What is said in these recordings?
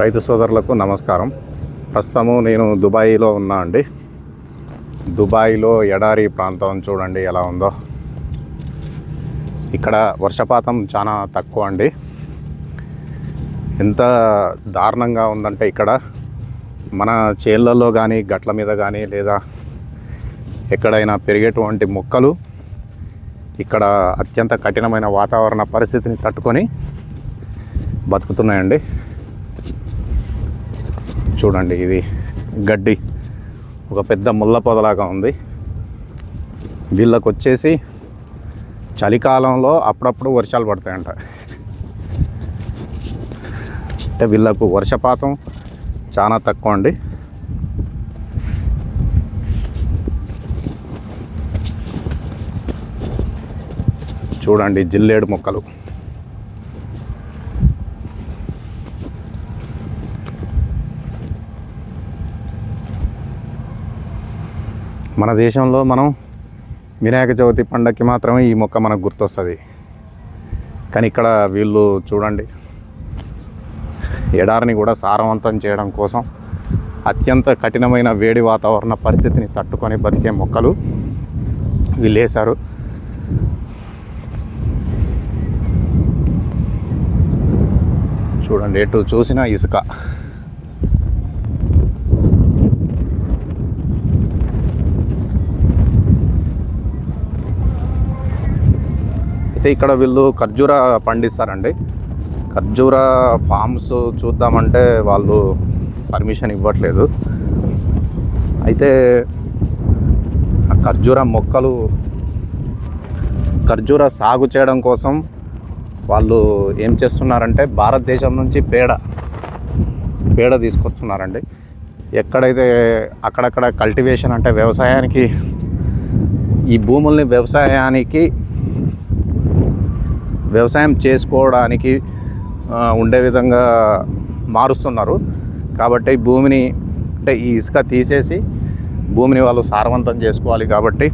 రైతు సోదరులకు నమస్కారం. ప్రస్తుతము నేను దుబాయ్లో ఉన్నా అండి. దుబాయ్లో ఎడారి ప్రాంతం చూడండి ఎలా ఉందో. ఇక్కడ వర్షపాతం చాలా తక్కువ అండి. ఎంత దారుణంగా ఉందంటే ఇక్కడ మన చేళ్ళల్లో కానీ గట్ల మీద కానీ లేదా ఎక్కడైనా పెరిగేటువంటి మొక్కలు ఇక్కడ అత్యంత కఠినమైన వాతావరణ పరిస్థితిని తట్టుకొని బతుకుతున్నాయండి. చూడండి ఇది గడ్డి. ఒక పెద్ద ముళ్ళ పొదలాగా ఉంది. వీళ్ళకు వచ్చేసి చలికాలంలో అప్పుడప్పుడు వర్షాలు పడతాయంట. అంటే వీళ్ళకు వర్షపాతం చాలా తక్కువ అండి. చూడండి జిల్లేడు మొక్కలు. మన దేశంలో మనం వినాయక చవితి పండగకి మాత్రమే ఈ మొక్క మనకు గుర్తొస్తుంది. కానీ ఇక్కడ వీళ్ళు చూడండి. ఎడారిని కూడా సారవంతం చేయడం కోసం అత్యంత కఠినమైన వేడి వాతావరణ పరిస్థితిని తట్టుకొని బతికే మొక్కలు వీళ్ళు వేశారు. చూడండి ఎటు చూసినా ఇసుక. అయితే ఇక్కడ వీళ్ళు ఖర్జూర పండిస్తారండి. ఖర్జూర ఫామ్స్ చూద్దామంటే వాళ్ళు పర్మిషన్ ఇవ్వట్లేదు. అయితే ఆ ఖర్జూర మొక్కలు ఖర్జూర సాగు చేయడం కోసం వాళ్ళు ఏం చేస్తున్నారంటే భారతదేశం నుంచి పేడ పేడ తీసుకొస్తున్నారండి. ఎక్కడైతే అక్కడక్కడ కల్టివేషన్ అంటే వ్యవసాయానికి ఈ భూముల్ని వ్యవసాయానికి వ్యవసాయం చేసుకోవడానికి ఉండే విధంగా మారుస్తున్నారు. కాబట్టి భూమిని అంటే ఈ ఇసుక తీసేసి భూమిని వాళ్ళు సారవంతం చేసుకోవాలి కాబట్టి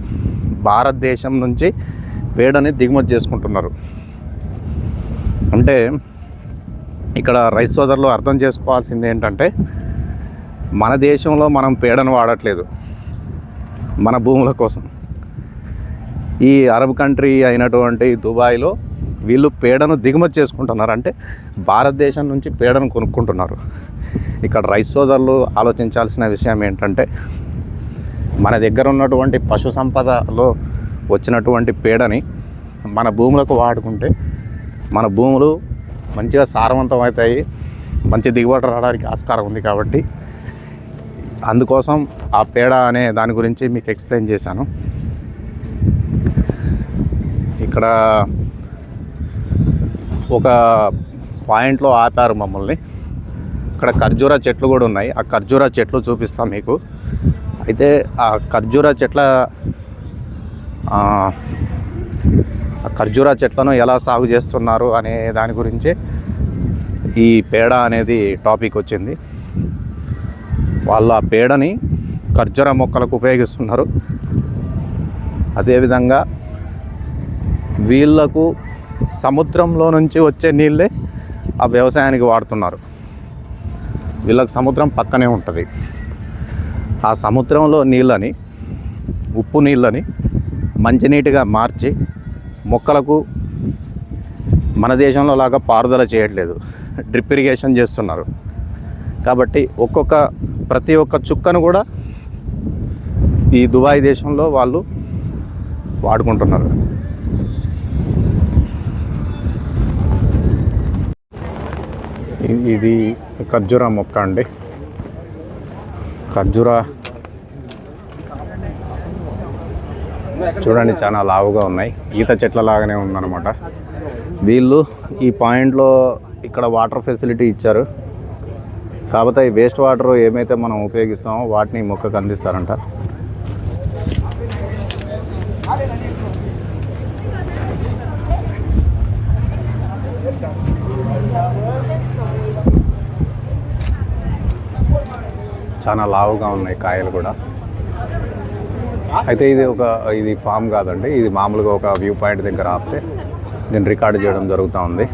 భారతదేశం నుంచి పేడని దిగుమతి చేసుకుంటున్నారు. అంటే ఇక్కడ రైతు సోదరులు అర్థం చేసుకోవాల్సింది ఏంటంటే మన దేశంలో మనం పేడను వాడట్లేదు మన భూముల కోసం. ఈ అరబ్ కంట్రీ అయినటువంటి దుబాయ్లో వీళ్ళు పేడను దిగుమతి చేసుకుంటున్నారు. అంటే భారతదేశం నుంచి పేడను కొనుక్కుంటున్నారు. ఇక్కడ రైస్ సోదరులు ఆలోచించాల్సిన విషయం ఏంటంటే మన దగ్గర ఉన్నటువంటి పశు సంపదలో వచ్చినటువంటి పేడని మన భూములకు వాడుకుంటే మన భూములు మంచిగా సారవంతం అవుతాయి మంచి దిగుబడి రావడానికి ఆస్కారం ఉంది కాబట్టి అందుకోసం ఆ పేడ అనే దాని గురించి మీకు ఎక్స్ప్లెయిన్ చేశాను. ఇక్కడ ఒక పాయింట్లో ఆపారు మమ్మల్ని. ఇక్కడ ఖర్జూర చెట్లు కూడా ఉన్నాయి. ఆ ఖర్జూర చెట్లు చూపిస్తాం మీకు. అయితే ఆ ఖర్జూర చెట్ల ఆ, ఖర్జూరా ఖర్జూర చెట్లను ఎలా సాగు చేస్తున్నారు అనే దాని గురించి ఈ పేడ అనేది టాపిక్ వచ్చింది. వాళ్ళు ఆ పేడని ఖర్జూర మొక్కలకు ఉపయోగిస్తున్నారు. అదేవిధంగా వీళ్ళకు సముద్రంలో నుంచి వచ్చే నీళ్ళే ఆ వ్యవసాయానికి వాడుతున్నారు. వీళ్ళకి సముద్రం పక్కనే ఉంటుంది. ఆ సముద్రంలో నీళ్ళని ఉప్పు నీళ్ళని మంచినీటిగా మార్చి మొక్కలకు మన దేశంలో లాగా పారుదల చేయట్లేదు. డ్రిప్ ఇరిగేషన్ చేస్తున్నారు. కాబట్టి ఒక్కొక్క ప్రతి ఒక్క చుక్కను కూడా ఈ దుబాయ్ దేశంలో వాళ్ళు వాడుకుంటున్నారు. ఇది ఖర్జూర మొక్క అండి. ఖర్జూర చూడండి చాలా లావుగా ఉన్నాయి. ఈత చెట్ల లాగానే ఉందన్నమాట. వీళ్ళు ఈ పాయింట్లో ఇక్కడ వాటర్ ఫెసిలిటీ ఇచ్చారు. కాకపోతే ఈ వేస్ట్ వాటర్ ఏమైతే మనం ఉపయోగిస్తామో వాటిని మొక్కకు అందిస్తారంట. చాలా లావుగా ఉన్నాయి కాయలు కూడా. అయితే ఇది ఒక ఇది ఫామ్ కాదండి. ఇది మామూలుగా ఒక వ్యూ పాయింట్ దగ్గర ఆపితే దీన్ని రికార్డ్ చేయడం జరుగుతూ ఉంది.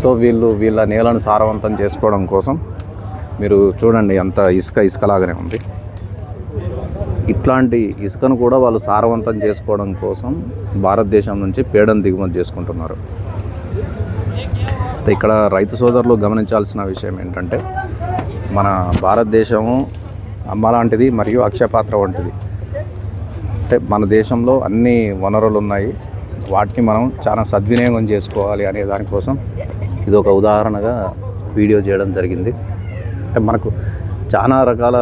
సో వీళ్ళు వీళ్ళ నేలను సారవంతం చేసుకోవడం కోసం మీరు చూడండి ఎంత ఇసుక ఇసుకలాగానే ఉంది. ఇట్లాంటి ఇసుకను కూడా వాళ్ళు సారవంతం చేసుకోవడం కోసం భారతదేశం నుంచి పేడను దిగుమతి చేసుకుంటున్నారు. ఇక్కడ రైతు సోదరులు గమనించాల్సిన విషయం ఏంటంటే మన భారతదేశము అమ్మ లాంటిది మరియు అక్షయపాత్ర వంటిది. అంటే మన దేశంలో అన్ని వనరులు ఉన్నాయి. వాటిని మనం చాలా సద్వినియోగం చేసుకోవాలి అనే దానికోసం ఇది ఒక ఉదాహరణగా వీడియో చేయడం జరిగింది. అంటే మనకు చాలా రకాల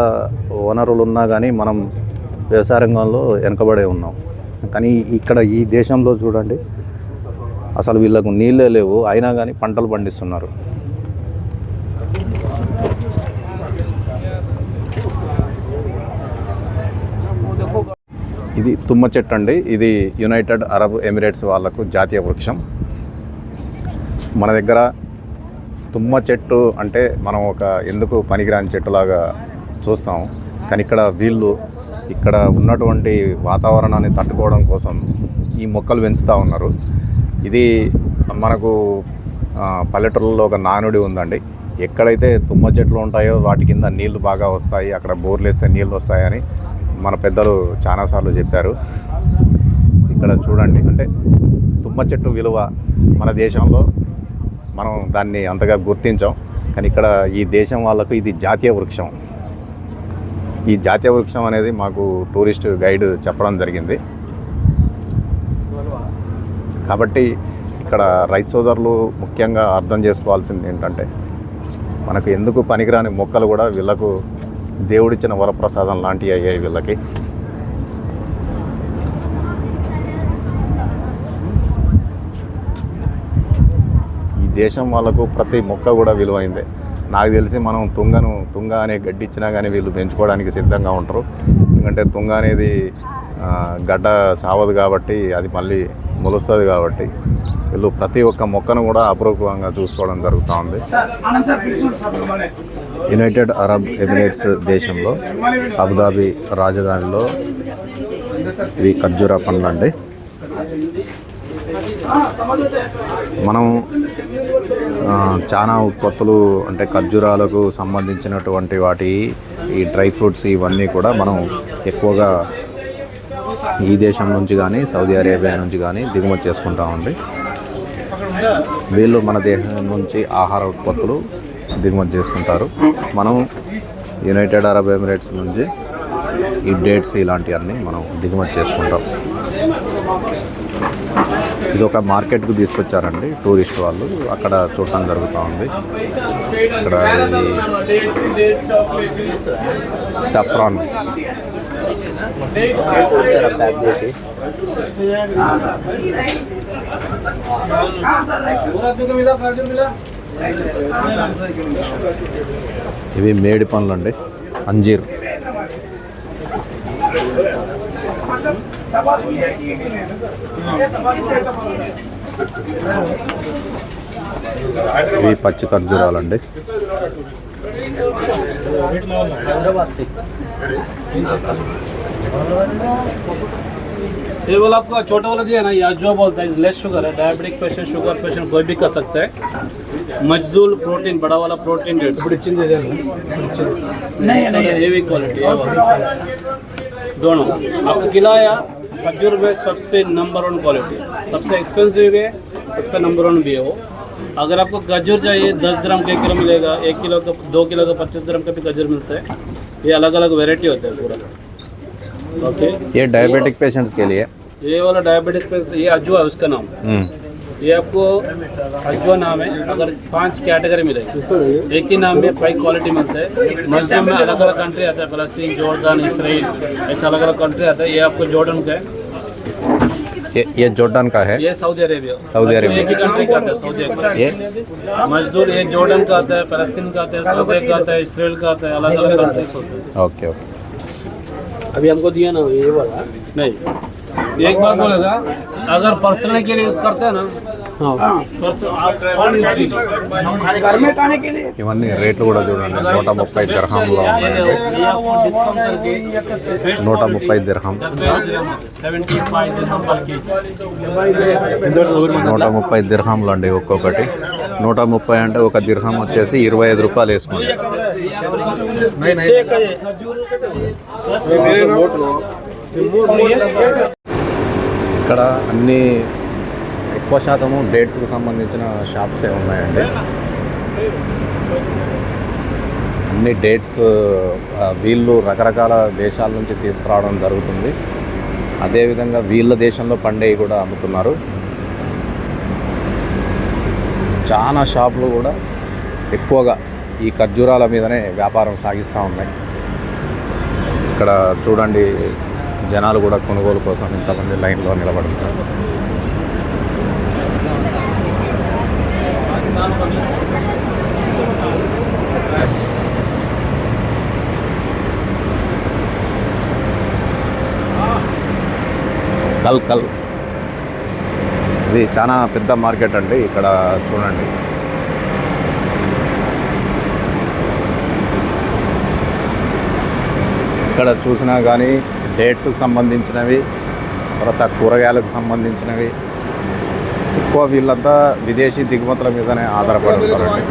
వనరులు ఉన్నా కానీ మనం వ్యవసాయ రంగంలో వెనుకబడే ఉన్నాం. కానీ ఇక్కడ ఈ దేశంలో చూడండి అసలు వీళ్ళకు నీళ్ళే లేవు అయినా కానీ పంటలు పండిస్తున్నారు. ఇది తుమ్మ చెట్టు అండి. ఇది యునైటెడ్ అరబ్ ఎమిరేట్స్ వాళ్ళకు జాతీయ వృక్షం. మన దగ్గర తుమ్మ చెట్టు అంటే మనం ఒక ఎందుకు పనికిరాని చెట్టులాగా చూస్తాం. కానీ ఇక్కడ వీళ్ళు ఇక్కడ ఉన్నటువంటి వాతావరణాన్ని తట్టుకోవడం కోసం ఈ మొక్కలు పెంచుతూ ఉన్నారు. ఇది మనకు పల్లెటూళ్ళలో ఒక నానుడి ఉందండి. ఎక్కడైతే తుమ్మ చెట్లు ఉంటాయో వాటి కింద నీళ్ళు బాగా వస్తాయి అక్కడ బోర్లు వేస్తే నీళ్ళు వస్తాయని మన పెద్దలు చాలాసార్లు చెప్పారు. ఇక్కడ చూడండి అంటే తుమ్మ చెట్టు విలువ మన దేశంలో మనం దాన్ని అంతగా గుర్తించాం కానీ ఇక్కడ ఈ దేశం వాళ్ళకు ఇది జాతీయ వృక్షం. ఈ జాతీయ వృక్షం అనేది మాకు టూరిస్ట్ గైడ్ చెప్పడం జరిగింది. కాబట్టి ఇక్కడ రైతు సోదరులు ముఖ్యంగా అర్థం చేసుకోవాల్సింది ఏంటంటే మనకు ఎందుకు పనికిరాని మొక్కలు కూడా వీళ్ళకు దేవుడిచ్చిన వరప్రసాదం లాంటివి అయ్యాయి వీళ్ళకి. ఈ దేశం వాళ్ళకు ప్రతి మొక్క కూడా విలువైందే. నాకు తెలిసి మనం తుంగను తుంగ అనే గడ్డి ఇచ్చినా కానీ వీళ్ళు పెంచుకోవడానికి సిద్ధంగా ఉంటారు. ఎందుకంటే తుంగ అనేది గడ్డ చావదు కాబట్టి అది మళ్ళీ మొలుస్తుంది కాబట్టి వీళ్ళు ప్రతి ఒక్క మొక్కను కూడా అపరూపంగా చూసుకోవడం జరుగుతూ ఉంది. యునైటెడ్ అరబ్ ఎమిరేట్స్ దేశంలో అబుదాబి రాజధానిలో ఇవి ఖర్జూరా పండ్లు అండి. మనం చాలా ఉత్పత్తులు అంటే ఖర్జూరాలకు సంబంధించినటువంటి వాటి ఈ డ్రై ఫ్రూట్స్ ఇవన్నీ కూడా మనం ఎక్కువగా ఈ దేశం నుంచి కానీ సౌదీ అరేబియా నుంచి కానీ దిగుమతి చేసుకుంటామండి వీళ్ళు మన దేశం నుంచి ఆహార ఉత్పత్తులు దిగుమతి చేసుకుంటారు. మనం యునైటెడ్ అరబ్ ఎమిరేట్స్ నుంచి ఈ డేట్స్ ఇలాంటివన్నీ మనం దిగుమతి చేసుకుంటాం. ఇది ఒక మార్కెట్కు తీసుకొచ్చారండి టూరిస్ట్ వాళ్ళు. అక్కడ చూడటం జరుగుతూ ఉంది. ఇక్కడ ఇవి మేడి పండ్లు అండి. అంజీర్. ఇవి పచ్చి ఖర్జూరాలండి. ये वाला आपका छोटा वाला दिया ना या जो बोलता है लेस शुगर है डायबिटिक पेशेंट शुगर पेशेंट कोई भी कर सकता है। मजदूल प्रोटीन बड़ा वाला प्रोटीन डेट नहीं नहीं। हेवी क्वालिटी दोनों। आपको खिलाया खजूर में सबसे नंबर वन क्वालिटी सबसे एक्सपेंसिव है सबसे नंबर वन भी है वो। अगर आपको गजूर चाहिए दस ग्राम का एक किलो मिलेगा एक किलो का दो किलो का पच्चीस ग्राम का भी गजूर मिलता है। ये अलग अलग वेराइटी होता है पूरा। ओके ये डायबिटिक पेशेंट्स के लिए। ये वाला डायबिटिक ये अजवा है उसका नाम। हम्म, ये आपको अजवा नाम है अगर पाँच कैटेगरी मिलेगी। एक ही नाम में फाइव क्वालिटी मिलता है। मजदूर में अलग अलग कंट्री आता है फलस्तीन जॉर्डन इसराइल ऐसे अलग अलग कंट्री आता है। ये आपको जॉर्डन का है। ये ये जॉर्डन का है। ये सऊदी अरेबिया सऊदी अरेबिया। एक ही कंट्री का आता है सऊदी ये? मजदूर ये जॉर्डन का आता है फलस्तीन का आता है सऊदी का आता है इसराइल का आता है अलग अलग होते हैं। ओके ओके अभी हमको दिया ना ये वाला नहीं एक बात बोलेगा अगर पर्सनल के लिए यूज करते हैं ना हाँ ఇవన్నీ రేట్లు కూడా చూడండి నూట ముప్పై దిర్హంలో ఉన్నాయండి डिस्काउंट करके నూట ముప్పై దిర్హం सेवेंटी फाइव पर के నూట ముప్పై దిర్హంలు అండి ఒక్కొక్కటి నూట ముప్పై అంటే ఒక దిర్హం వచ్చేసి ఇరవై ఐదు రూపాయలు వేసుకోండి ఇక్కడ అన్ని ఎక్కువ శాతము డేట్స్కి సంబంధించిన షాప్సే ఉన్నాయండి. అన్ని డేట్స్ వీళ్ళు రకరకాల దేశాల నుంచి తీసుకురావడం జరుగుతుంది. అదేవిధంగా వీళ్ళ దేశంలో పండేవి కూడా అమ్ముతున్నారు. చాలా షాపులు కూడా ఎక్కువగా ఈ ఖర్జూరాల మీదనే వ్యాపారం సాగిస్తూ ఉన్నాయి. ఇక్కడ చూడండి జనాలు కూడా కొనుగోలు కోసం ఇంతమంది లైన్లో నిలబడుతున్నారు. కల్ కల్. ఇది చాలా పెద్ద మార్కెట్ అండి ఇక్కడ చూడండి. ఇక్కడ చూసినా కానీ డేట్స్కి సంబంధించినవి తర్వాత కూరగాయలకు సంబంధించినవి. ఎక్కువ వీళ్ళంతా విదేశీ దిగుమతుల మీదనే ఆధారపడి ఉంటారండి.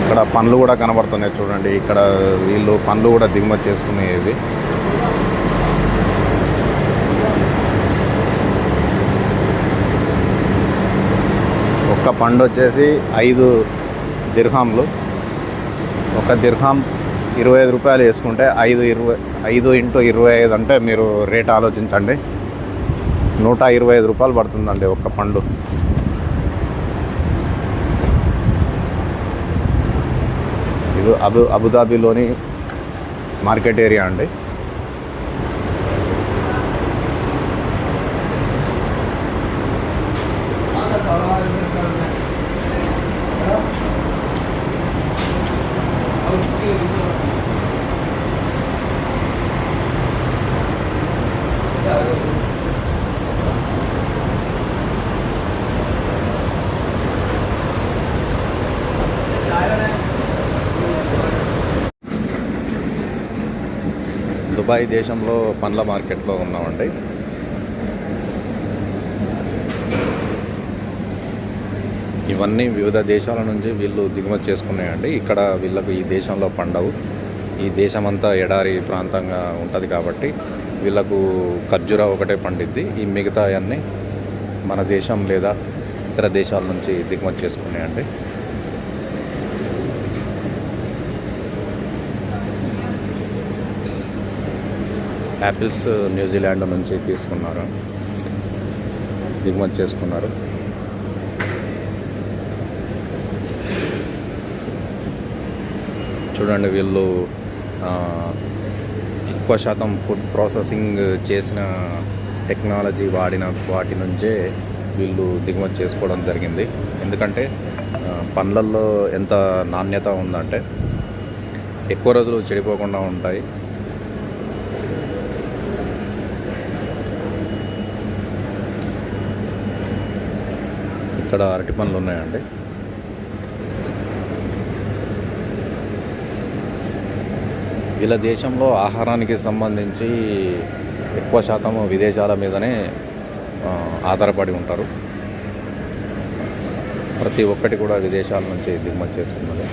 ఇక్కడ పండ్లు కూడా కనబడుతున్నాయి చూడండి. ఇక్కడ వీళ్ళు పండ్లు కూడా దిగుమతి చేసుకునేవి. ఒక్క పండు వచ్చేసి ఐదు దిర్హాంలు. ఒక దిర్హాం ఇరవై ఐదు రూపాయలు వేసుకుంటే ఐదు ఇరవై ఐదు ఇంటూ ఇరవై ఐదు అంటే మీరు రేట్ ఆలోచించండి. నూట ఇరవై ఐదు రూపాయలు పడుతుందండి ఒక పండు. ఇది అబు అబుదాబిలోని మార్కెట్ ఏరియా అండి. దుబాయ్ దేశంలో పండ్ల మార్కెట్లో ఉన్నామండి. ఇవన్నీ వివిధ దేశాల నుంచి వీళ్ళు దిగుమతి చేసుకున్నాయండి. ఇక్కడ వీళ్ళకు ఈ దేశంలో పండవు. ఈ దేశమంతా ఎడారి ప్రాంతంగా ఉంటుంది కాబట్టి వీళ్ళకు ఖర్జూర ఒకటే పండిద్ది. ఈ మిగతా అన్నీ మన దేశం లేదా ఇతర దేశాల నుంచి దిగుమతి చేసుకున్నాయండి. యాపిల్స్ న్యూజిలాండ్ uh, నుంచి తీసుకున్నారు. దిగుమతి చేసుకున్నారు. చూడండి వీళ్ళు ఎక్కువ శాతం ఫుడ్ ప్రాసెసింగ్ చేసిన టెక్నాలజీ వాడిన వాటి నుంచే వీళ్ళు దిగుమతి చేసుకోవడం జరిగింది. ఎందుకంటే పండ్లల్లో ఎంత నాణ్యత ఉందంటే ఎక్కువ రోజులు చెడిపోకుండా ఉంటాయి. ఇక్కడ అరటి పండ్లు ఉన్నాయండి. ఇలా దేశంలో ఆహారానికి సంబంధించి ఎక్కువ శాతం విదేశాల మీదనే ఆధారపడి ఉంటారు. ప్రతి ఒక్కటి కూడా విదేశాల నుంచి దిగుమతి చేసుకున్నది.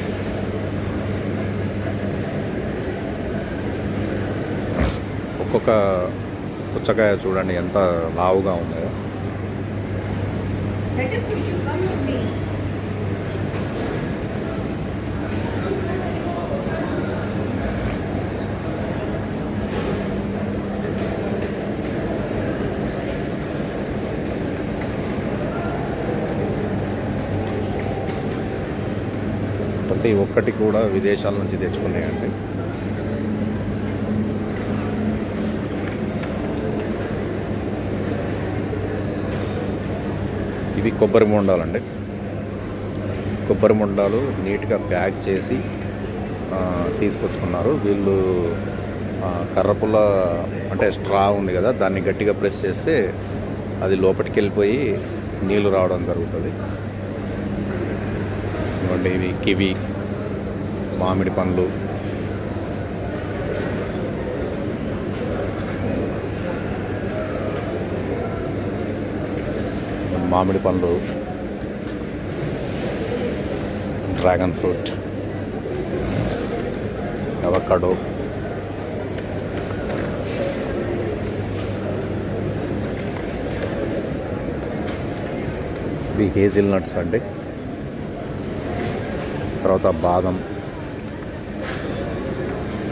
ఒక్కొక్క పుచ్చకాయ చూడండి ఎంత లావుగా ఉన్నాయో. Better push you come with me. ప్రతి ఒక్కటి కూడా విదేశాల నుంచి తెచ్చుకున్నాయండి ఇవి కొబ్బరి బొండాలండి కొబ్బరి బొండాలు నీట్గా ప్యాక్ చేసి తీసుకొచ్చుకున్నారు. వీళ్ళు కర్రపుల్ల అంటే స్ట్రా ఉంది కదా దాన్ని గట్టిగా ప్రెస్ చేస్తే అది లోపలికి వెళ్ళిపోయి నీళ్ళు రావడం జరుగుతుంది. ఇవి కివి మామిడి పండ్లు. మామిడి పండ్లు డ్రాగన్ ఫ్రూట్ ఎవకాడో ఇవి హేజిల్ నట్స్ అండి. తర్వాత బాదం.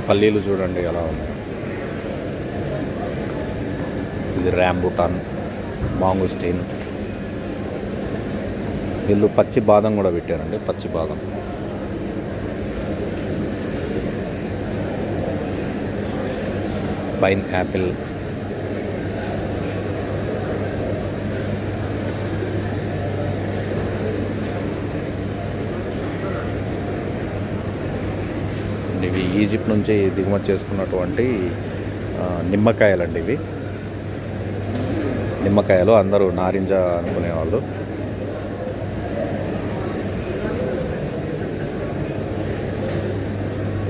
పల్లీలు చూడండి ఎలా ఉన్నాయి. ఇది ర్యాంబుటాన్ మాంగుస్టీన్. వీళ్ళు పచ్చి బాదం కూడా పెట్టారండి పచ్చి బాదం. Pine Apple. ఇవి ఈజిప్ట్ నుంచి దిగుమతి చేసుకున్నటువంటి నిమ్మకాయలండి ఇవి. నిమ్మకాయలు అందరూ నారింజ అనుకునేవాళ్ళు.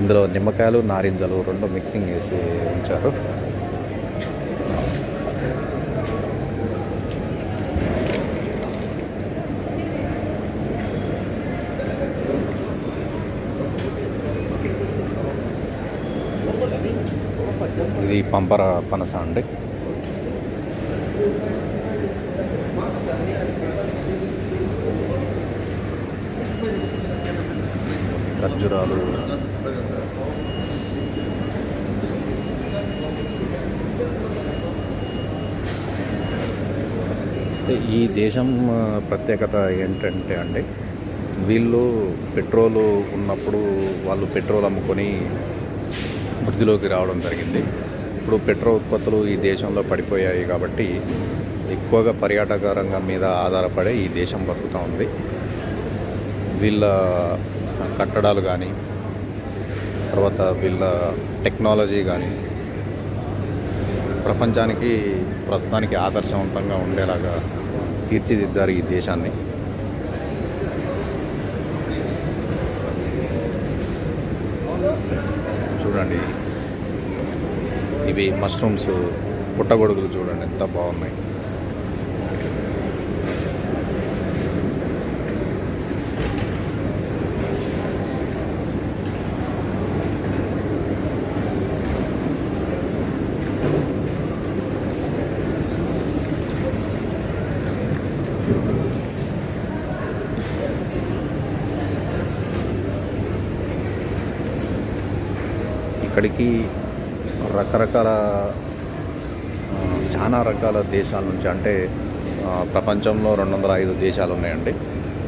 ఇందులో నిమ్మకాయలు నారింజలు రెండు మిక్సింగ్ చేసి ఉంచారు. ఇది పంపర పనస అండి. ఖర్జురాలు. ఈ దేశం ప్రత్యేకత ఏంటంటే అండి వీళ్ళు పెట్రోలు ఉన్నప్పుడు వాళ్ళు పెట్రోల్ అమ్ముకొని వృద్ధిలోకి రావడం జరిగింది. ఇప్పుడు పెట్రోల్ ఉత్పత్తులు ఈ దేశంలో పడిపోయాయి కాబట్టి ఎక్కువగా పర్యాటక రంగం మీద ఆధారపడే ఈ దేశం బతుకుతూ ఉంది. వీళ్ళ కట్టడాలు కానీ తర్వాత వీళ్ళ టెక్నాలజీ కానీ ప్రపంచానికి ప్రస్తుతానికి ఆదర్శవంతంగా ఉండేలాగా తీర్చిదిద్దారు ఈ దేశాన్ని. చూడండి. ఇవి మష్రూమ్స్ పుట్టగొడుగులు చూడండి ఎంత బాగున్నాయి. ఇక్కడికి రకరకాల చాలా రకాల దేశాల నుంచి అంటే ప్రపంచంలో రెండు వందల ఐదు దేశాలు ఉన్నాయండి.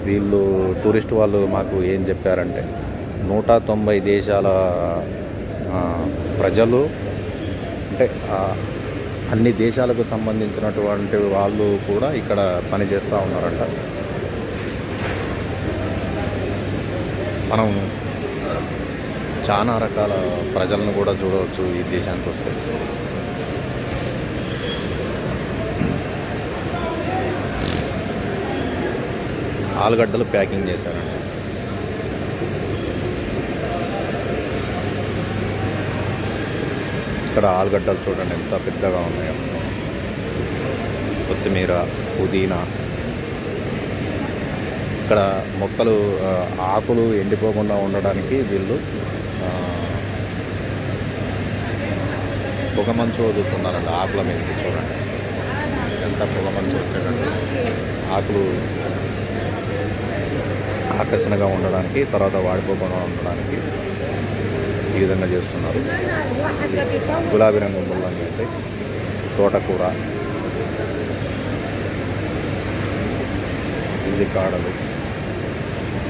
వీళ్ళు టూరిస్ట్ వాళ్ళు మాకు ఏం చెప్పారంటే నూట తొంభై దేశాల ప్రజలు అంటే అన్ని దేశాలకు సంబంధించినటువంటి వాళ్ళు కూడా ఇక్కడ పనిచేస్తూ ఉన్నారంట. మనం చాలా రకాల ప్రజలను కూడా చూడవచ్చు ఈ దేశానికి వస్తే. ఆలుగడ్డలు ప్యాకింగ్ చేశారండి. ఇక్కడ ఆలుగడ్డలు చూడండి ఎంత పెద్దగా ఉన్నాయో. కొత్తిమీర పుదీనా. ఇక్కడ మొక్కలు ఆకులు ఎండిపోకుండా ఉండడానికి వీళ్ళు ఆ, పొగ మంచు వదులుతున్నారండి. ఆకుల మీదకి చూడండి. ఎంత పొగ మంచు వచ్చేటట్టు ఆకులు ఆకర్షణగా ఉండడానికి తర్వాత వాడిపోకుండా ఉండడానికి ఈ విధంగా చేస్తున్నారు. గులాబీ రంగు ముల్లంగి అంటే తోటకూర ఇది కాడలు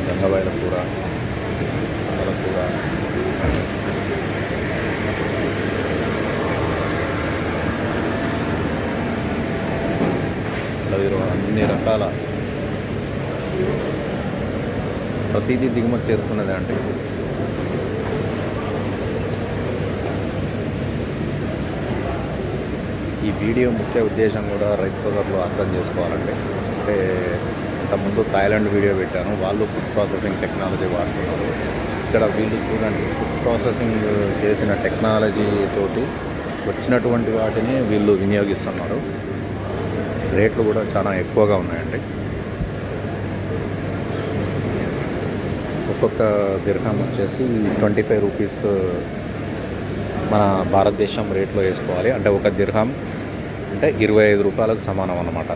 గంగవాయల కూర కూర. ఇలా వీరు అన్ని రకాల ప్రతిదీ దిగుమతి చేసుకున్నదే అంటే ఈ వీడియో ముఖ్య ఉద్దేశం కూడా రైతు సోదరులు అర్థం చేసుకోవాలండి. అంటే ఇంతకుముందు థాయిలాండ్ వీడియో పెట్టాను వాళ్ళు ఫుడ్ ప్రాసెసింగ్ టెక్నాలజీ వాడుతున్నారు. ఇక్కడ వీళ్ళు చూడండి ఫుడ్ ప్రాసెసింగ్ చేసిన టెక్నాలజీ తోటి వచ్చినటువంటి వాటిని వీళ్ళు వినియోగిస్తున్నారు. రేట్లు కూడా చాలా ఎక్కువగా ఉన్నాయండి. ఒక్కొక్క దీర్ఘం వచ్చేసి ట్వంటీ ఫైవ్ రూపీస్ మన భారతదేశం రేట్లో వేసుకోవాలి. అంటే ఒక దీర్ఘం అంటే ఇరవై ఐదు రూపాయలకు సమానం అన్నమాట.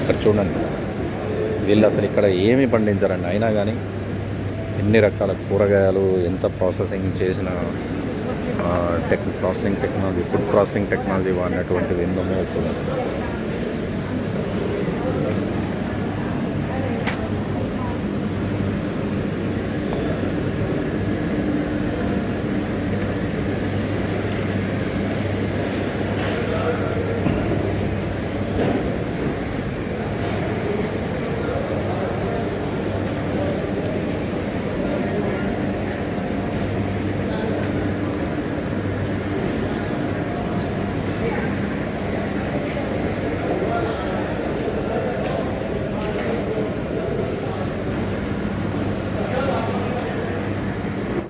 ఇక్కడ చూడండి. వీళ్ళు అసలు ఇక్కడ ఏమి పండించారండి? అయినా కానీ ఎన్ని రకాల కూరగాయలు ఎంత ప్రాసెసింగ్ చేసిన tech processing technology food processing technology వాడినటువంటిది ఎన్నో చూడండి